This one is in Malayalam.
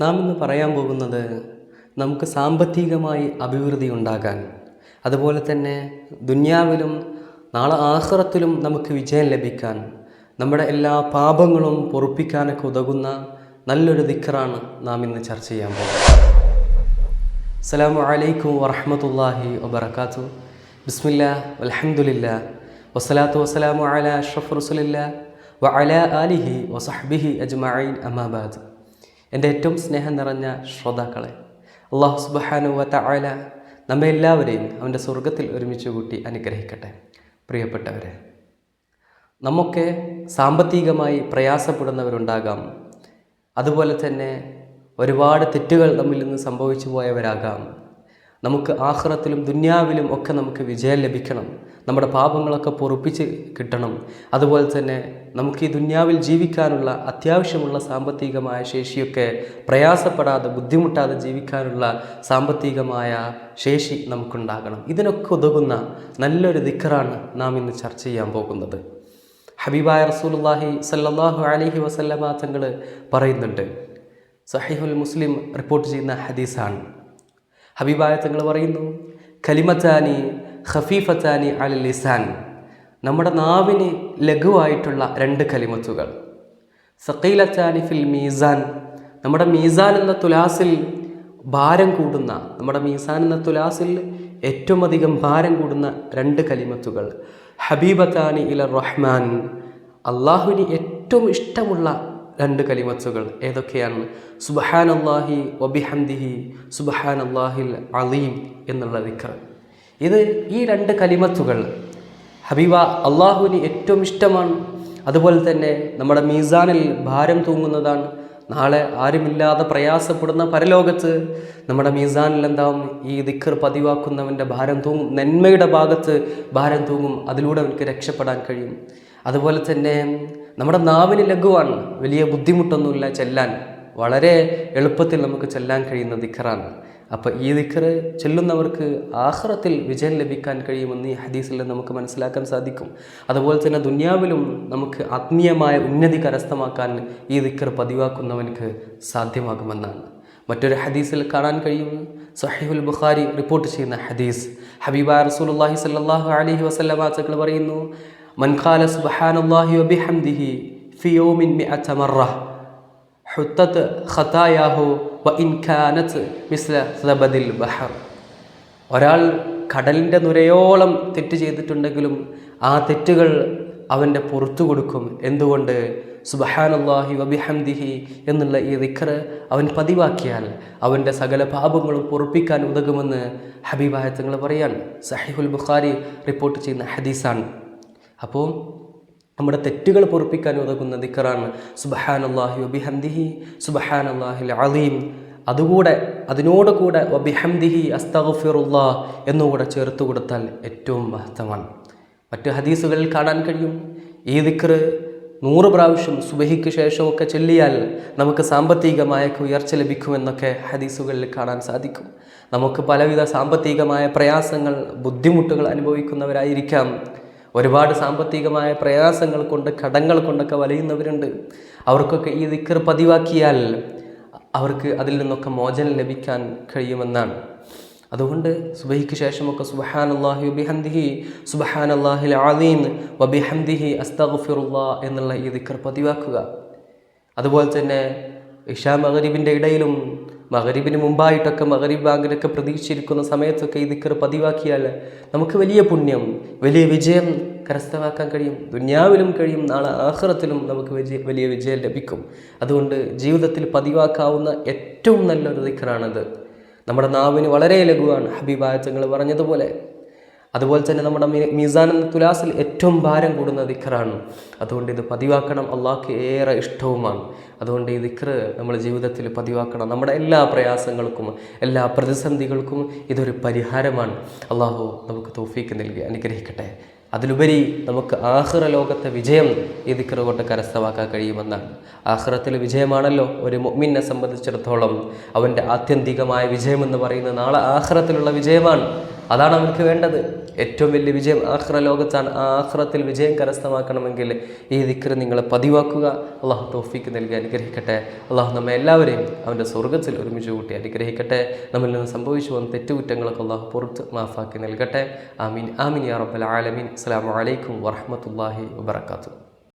നാം ഇന്ന് പറയാൻ പോകുന്നത് നമുക്ക് സാമ്പത്തികമായി അഭിവൃദ്ധി ഉണ്ടാകാൻ. അതുപോലെ തന്നെ ദുന്യാവിലും നാളെ ആഹ്റത്തിലും നമുക്ക് വിജയം ലഭിക്കാൻ നമ്മുടെ എല്ലാ പാപങ്ങളും പൊറുപ്പിക്കാനൊക്കെ ഉതകുന്ന നല്ലൊരു ദിക്കറാണ് നാം ഇന്ന് ചർച്ച ചെയ്യാൻ പോകുന്നത്. അസ്സലാമു അലൈക്കും വറഹമത്തല്ലാഹി വബർക്കാത്തു ബിസ്മില്ല അലഹമുല്ല വസ്സലാത്തു വസ്സലാമു അല അഷ്റഫ് റസുലില്ല വ അല അലിഹി വസഹ്ബിഹി അജ്മഈൻ അമാബാദ് എന്റെ ഏറ്റവും സ്നേഹം നിറഞ്ഞ ശ്രോതാക്കളെ അള്ളാഹു സുബ്ഹാനഹു വ തആല നമ്മെ എല്ലാവരെയും അവന്റെ സ്വർഗത്തിൽ ഒരുമിച്ച് കൂട്ടി അനുഗ്രഹിക്കട്ടെ. പ്രിയപ്പെട്ടവരെ നമുക്ക് സാമ്പത്തികമായി പ്രയാസപ്പെടുന്നവരുണ്ടാകാം. അതുപോലെ തന്നെ ഒരുപാട് തെറ്റുകൾ നമ്മിൽ നിന്ന് സംഭവിച്ചു പോയവരാകാം. നമുക്ക് ആഹ്റത്തിലും ദുന്യാവിലും ഒക്കെ നമുക്ക് വിജയം ലഭിക്കണം. നമ്മുടെ പാപങ്ങളൊക്കെ പൊറുപ്പിച്ച് കിട്ടണം. അതുപോലെ തന്നെ നമുക്ക് ഈ ദുന്യാവിൽ ജീവിക്കാനുള്ള അത്യാവശ്യമുള്ള സാമ്പത്തികമായ ശേഷിയൊക്കെ പ്രയാസപ്പെടാതെ ബുദ്ധിമുട്ടാതെ ജീവിക്കാനുള്ള സാമ്പത്തികമായ ശേഷി നമുക്കുണ്ടാകണം. ഇതിനൊക്കെ ഉതകുന്ന നല്ലൊരു ദിക്കറാണ് നാം ഇന്ന് ചർച്ച ചെയ്യാൻ പോകുന്നത്. ഹബീബായ റസൂലുള്ളാഹി സല്ലാഹു അലഹി വസല്ലമ തങ്ങൾ പറയുന്നുണ്ട്. സഹിഹുൽ മുസ്ലിം റിപ്പോർട്ട് ചെയ്യുന്ന ഹദീസാണ്. ഹബീബായ തങ്ങൾ പറയുന്നു കലിമത്താനി ഖഫീഫത്താനി അൽ ലിസാൻ. നമ്മുടെ നാവിന് ലഘുവായിട്ടുള്ള രണ്ട് കലിമത്തുകൾ. സക്കീലത്താനി ഫിൽ മീസാൻ. നമ്മുടെ മീസാൻ എന്ന തുലാസിൽ ഭാരം കൂടുന്ന നമ്മുടെ മീസാൻ എന്ന തുലാസിൽ ഏറ്റവും അധികം ഭാരം കൂടുന്ന രണ്ട് കലിമത്തുകൾ. ഹബീബത്താനി ഇല റഹ്മാൻ. അള്ളാഹുവിന് ഏറ്റവും ഇഷ്ടമുള്ള രണ്ട് കലിമത്തുകൾ ഏതൊക്കെയാണ്? സുബഹാൻ അള്ളാഹി വബിഹംദിഹി സുബഹാൻ അള്ളാഹിൽ അലീം എന്നുള്ള ദിക്കർ ഇത് ഈ രണ്ട് കലിമത്തുകൾ ഹബീബ അള്ളാഹുവിന് ഏറ്റവും ഇഷ്ടമാണ്. അതുപോലെ തന്നെ നമ്മുടെ മീസാനിൽ ഭാരം തൂങ്ങുന്നതാണ്. നാളെ ആരുമില്ലാതെ പ്രയാസപ്പെടുന്ന പരലോകത്ത് നമ്മുടെ മീസാനിൽ എന്താവും? ഈ ദിക്കർ പതിവാക്കുന്നവന്റെ ഭാരം തൂങ്ങും നന്മയുടെ ഭാഗത്ത് ഭാരം തൂങ്ങും. അതിലൂടെ അവനക്ക് രക്ഷപ്പെടാൻ കഴിയും. അതുപോലെ തന്നെ നമ്മുടെ നാവിന് ലഘുവാണ്. വലിയ ബുദ്ധിമുട്ടൊന്നുമില്ല ചെല്ലാൻ. വളരെ എളുപ്പത്തിൽ നമുക്ക് ചെല്ലാൻ കഴിയുന്ന ദിഖറാണ്. അപ്പോൾ ഈ ദിഖർ ചെല്ലുന്നവർക്ക് ആഹ്റത്തിൽ വിജയം ലഭിക്കാൻ കഴിയുമെന്ന് ഈ ഹദീസിൽ നമുക്ക് മനസ്സിലാക്കാൻ സാധിക്കും. അതുപോലെ തന്നെ ദുന്യാവിലും നമുക്ക് ആത്മീയമായ ഉന്നതി കരസ്ഥമാക്കാൻ ഈ ദിഖർ പതിവാക്കുന്നവനക്ക് സാധ്യമാകുമെന്നാണ്. മറ്റൊരു ഹദീസിൽ കാണാൻ കഴിയും. സഹീഹുൽ ബുഖാരി റിപ്പോർട്ട് ചെയ്യുന്ന ഹദീസ്. ഹബീബ റസൂലുള്ളാഹി സല്ലാഹു അലൈഹി വസല്ലമ തങ്ങൾ പറയുന്നു മൻ ഖാല സുബ്ഹാനല്ലാഹി വബിഹംദിഹി ഫി യൗമിൻ മിഅത മറ ഹുത്തത്ത് ഖതായാഹു വ ഇൻ കാനത്ത് മിസ്ല സബദിൽ ബഹർ. ഒരാൾ കടലിന്റെ നുരയോളം തെറ്റ് ചെയ്തിട്ടുണ്ടെങ്കിലും ആ തെറ്റുകൾ അവന്റെ പുറത്തു കൊടുക്കും. എന്തുകൊണ്ട്? സുബഹാനല്ലാഹി വബിഹംദിഹി എന്നുള്ള ഈ ദിക്കറ് അവൻ പതിവാക്കിയാൽ അവന്റെ സകല പാപങ്ങളും പൊറപ്പിക്കാൻ ഉതകുമെന്ന് ഹബീബായത്തങ്ങൾ പറയാൻ സഹിഹുൽ ബുഖാരി റിപ്പോർട്ട് ചെയ്യുന്ന ഹദീസാണ്. അപ്പോൾ നമ്മുടെ തെറ്റുകൾ പൊറപ്പിക്കാൻ ഉതകുന്ന ദിക്കറാണ് സുബഹാൻ അള്ളാഹി ഒബിഹന്ദിഹി സുബഹാൻ അള്ളാഹി അലീം. അതുകൂടെ അതിനോട് കൂടെ വബിഹംദിഹി അസ്തഗഫിറുല്ലാ എന്നുകൂടെ ചേർത്ത് കൊടുത്താൽ ഏറ്റവും മഹത്തമാണ്. മറ്റു ഹദീസുകളിൽ കാണാൻ കഴിയും. ഈ ദിക്കറ് നൂറ് പ്രാവശ്യം സുബഹിക്ക് ശേഷമൊക്കെ ചൊല്ലിയാൽ നമുക്ക് സാമ്പത്തികമായ ഉയർച്ച ലഭിക്കുമെന്നൊക്കെ ഹദീസുകളിൽ കാണാൻ സാധിക്കും. നമുക്ക് പലവിധ സാമ്പത്തികമായ പ്രയാസങ്ങൾ ബുദ്ധിമുട്ടുകൾ അനുഭവിക്കുന്നവരായിരിക്കാം. ഒരുപാട് സാമ്പത്തികമായ പ്രയാസങ്ങൾ കൊണ്ട് കടങ്ങൾ കൊണ്ടൊക്കെ വലയുന്നവരുണ്ട്. അവർക്കൊക്കെ ഈ ദിക്കർ പതിവാക്കിയാൽ അവർക്ക് അതിൽ നിന്നൊക്കെ മോചനം ലഭിക്കാൻ കഴിയുമെന്നാണ്. അതുകൊണ്ട് സുബഹിക്ക് ശേഷമൊക്കെ വബിഹന്ദിഹി സുബഹാൻ അള്ളാഹിൽ ആലീം വബിഹന്ദിഹി അസ്തഗ്ഫിറുല്ലാ എന്നുള്ള ഈ ദിക്കർ പതിവാക്കുക. അതുപോലെ തന്നെ ഇഷാ മഗരീബിന്റെ ഇടയിലും മഗരീബിന് മുമ്പായിട്ടൊക്കെ മകരീബ് ബാങ്കിലൊക്കെ പ്രതീക്ഷിച്ചിരിക്കുന്ന സമയത്തൊക്കെ ഈ ദിക്കർ പതിവാക്കിയാൽ നമുക്ക് വലിയ പുണ്യം വലിയ വിജയം കരസ്ഥമാക്കാൻ കഴിയും. ദുന്യാവിലും കഴിയും നാളെ ആഹ്റത്തിലും നമുക്ക് വിജയ വലിയ വിജയം ലഭിക്കും. അതുകൊണ്ട് ജീവിതത്തിൽ പതിവാക്കാവുന്ന ഏറ്റവും നല്ലൊരു ദിക്കറാണത്. നമ്മുടെ നാവിന് വളരെ ലഘുവാണ് ഹബീബായച്ചങ്ങൾ പറഞ്ഞതുപോലെ. അതുപോലെ തന്നെ നമ്മുടെ മീസാൻ എന്ന തുലാസിൽ ഏറ്റവും ഭാരം കൂടുന്ന ദിക്കറാണ് അതുകൊണ്ട് ഇത് പതിവാക്കണം അള്ളാഹ്ക്ക് ഏറെ ഇഷ്ടവുമാണ്. അതുകൊണ്ട് ഈ ദിഖർ നമ്മുടെ ജീവിതത്തിൽ പതിവാക്കണം. നമ്മുടെ എല്ലാ പ്രയാസങ്ങൾക്കും എല്ലാ പ്രതിസന്ധികൾക്കും ഇതൊരു പരിഹാരമാണ്. അള്ളാഹു നമുക്ക് തോഫീക്ക് നൽകി അനുഗ്രഹിക്കട്ടെ. അതിലുപരി നമുക്ക് ആഹ്റ ലോകത്തെ വിജയം ഈ ദിക്കറ് കൊണ്ട് കരസ്ഥമാക്കാൻ കഴിയുമെന്നാണ്. ആഹ്റത്തിൽ വിജയമാണല്ലോ ഒരു മൊമ്മിനെ സംബന്ധിച്ചിടത്തോളം അവന്റെ ആത്യന്തികമായ വിജയമെന്ന് പറയുന്നത് നാളെ ആഹ്റത്തിലുള്ള വിജയമാണ്. അതാണ് അവർക്ക് വേണ്ടത്. ഏറ്റവും വലിയ വിജയം ആഹ്റ ലോകത്താണ്. ആ ആഹ്റത്തിൽ വിജയം കരസ്ഥമാക്കണമെങ്കിൽ ഈ ദിക്കറ് നിങ്ങൾ പതിവാക്കുക. അള്ളാഹു തോഫിക്ക് നൽകി അനുഗ്രഹിക്കട്ടെ. അള്ളാഹു നമ്മെ എല്ലാവരെയും അവന്റെ സ്വർഗത്തിൽ ഒരുമിച്ച് കൂട്ടി അനുഗ്രഹിക്കട്ടെ. നമ്മിൽ നിന്ന് സംഭവിച്ചു വന്ന തെറ്റുകുറ്റങ്ങളൊക്കെ അള്ളാഹു പുറത്ത് മാഫാക്കി നൽകട്ടെ. ആമീൻ. ആമീൻ യാ റബ്ബൽ ആലമീൻ. അസ്സലാമു അലൈക്കും വറഹ്മത്തുള്ളാഹി വബറകാതുഹു.